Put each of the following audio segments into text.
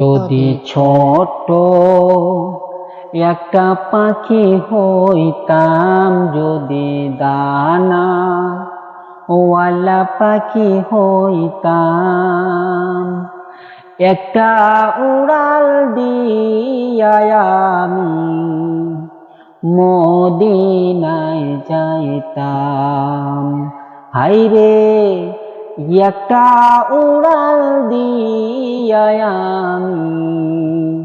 যদি ছোট একটা পাখি হইতাম, যদি দানা ওয়ালা পাখি হইতাম, একটা উড়াল দিয়া আমি মদিনায় যাইতাম। হাইরে একটা উড়াল দিয়া আমি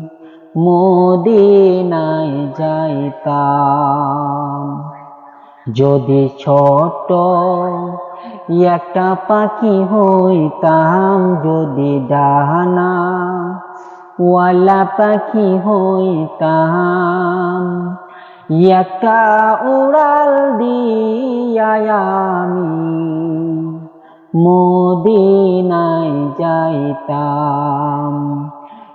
মদিনায় যাইতাম। যদি ছোট একটা পাখি হইতাম, যদি ডানা ওয়ালা পাখি হইতাম, একটা উড়াল দিয়া আমি মদিনায় যাইতাম।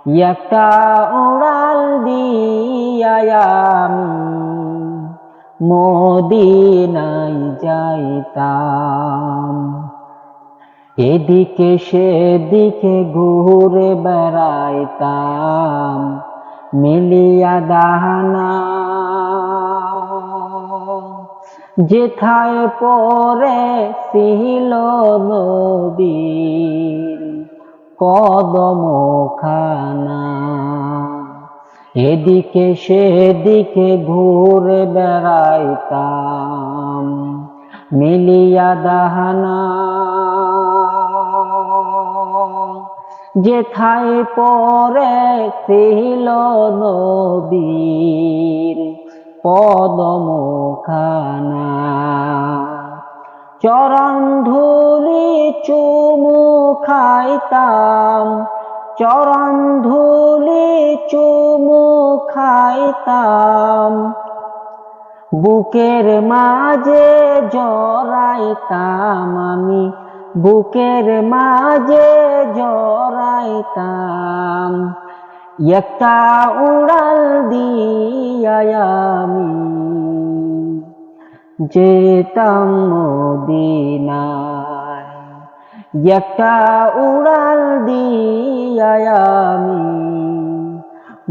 একটা উড়াল দিয়া আমি মদিনায় যাইতাম। এদিকে সেদিকে ঘুরে বেড়াইতাম মিলিয়া দাহানা যেথায় পরে ছিল নদীর কদম খানা এদিকে সেদিকে ঘুরে বেড়াইতাম মিলিয়া দাহানা। যেথায় পরে ছিল নবীর পদম খানা চরণ ধুলি চুমু খাইতাম, চরণ ধুলি চুমু খাইতাম। বুকের মাঝে জড়াইতাম আমি, বুকের মাঝে জড়াইতাম। একটা উড়াল দিয়া আমি। যেতাম মদিনায়। একটা উড়াল দিয়া আমি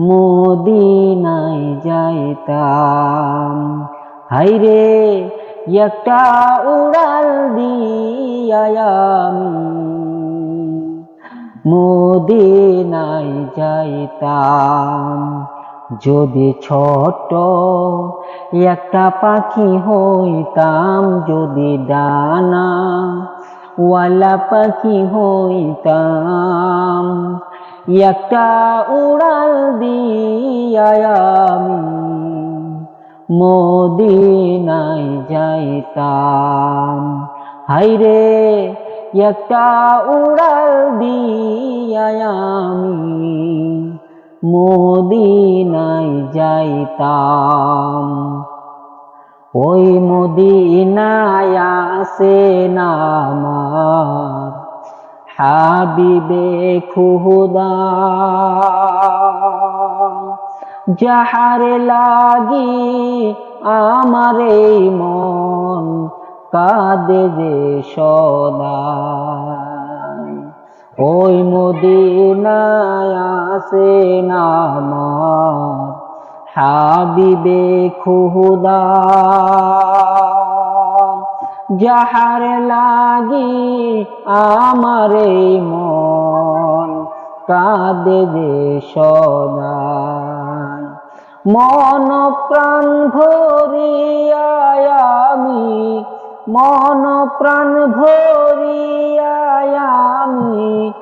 মদিনায় যাইতাম। হাইরে একটা উড়াল দিয়া আমি মদিনায় যাইতাম। যদি ছোট একটা পাখি হইতাম, যদি ডানা ওয়ালা পাখি হইতাম, একটা উড়াল দিয়া আমি মদিনায় যাইতাম। হাইরে একটা উড়াল দিয়া আমি মদিনায় যাইতাম। ওই মদিনায় আসে নামার হাবিবে খুদা যাহার লাগি আমার এই মন কাঁদে যে সদা ওই মদিনায় আসে হাবিবে খুদা যাহার লাগি আমার মন কাঁদে যে সদা মন প্রাণ ভরিয়া আমি, মন প্রাণ ভরিয়া আমি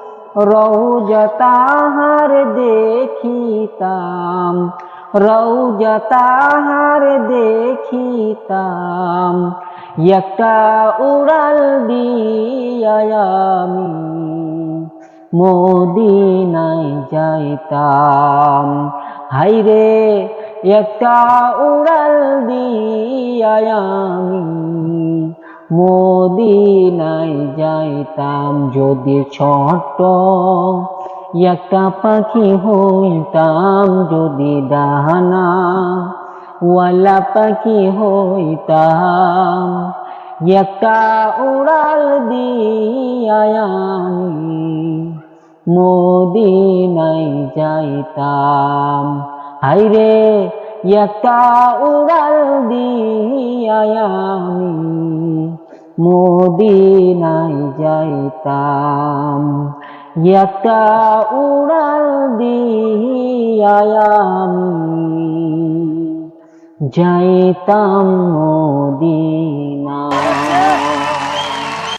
রৌজা তাহার দেখিতাম। রৌজা তাহার দেখিতাম, একটা উড়াল দিয়া আমি মদিনায় যাইতাম। হাইরে একটা উড়াল দিয়া আমি মদিনায় যাইতাম, যদি ছোট একটা পাখি হইতাম যদি ডানা ওয়ালা পাখি হইতাম। একটা উড়াল দিয়া আমি মদিনায় যাইতাম। হাইরে একটা উড়াল দিয়ায় আমি মদিনায় যাইতাম। একটা উড়াল দিয়ায় আমি যাইতাম মদিনা।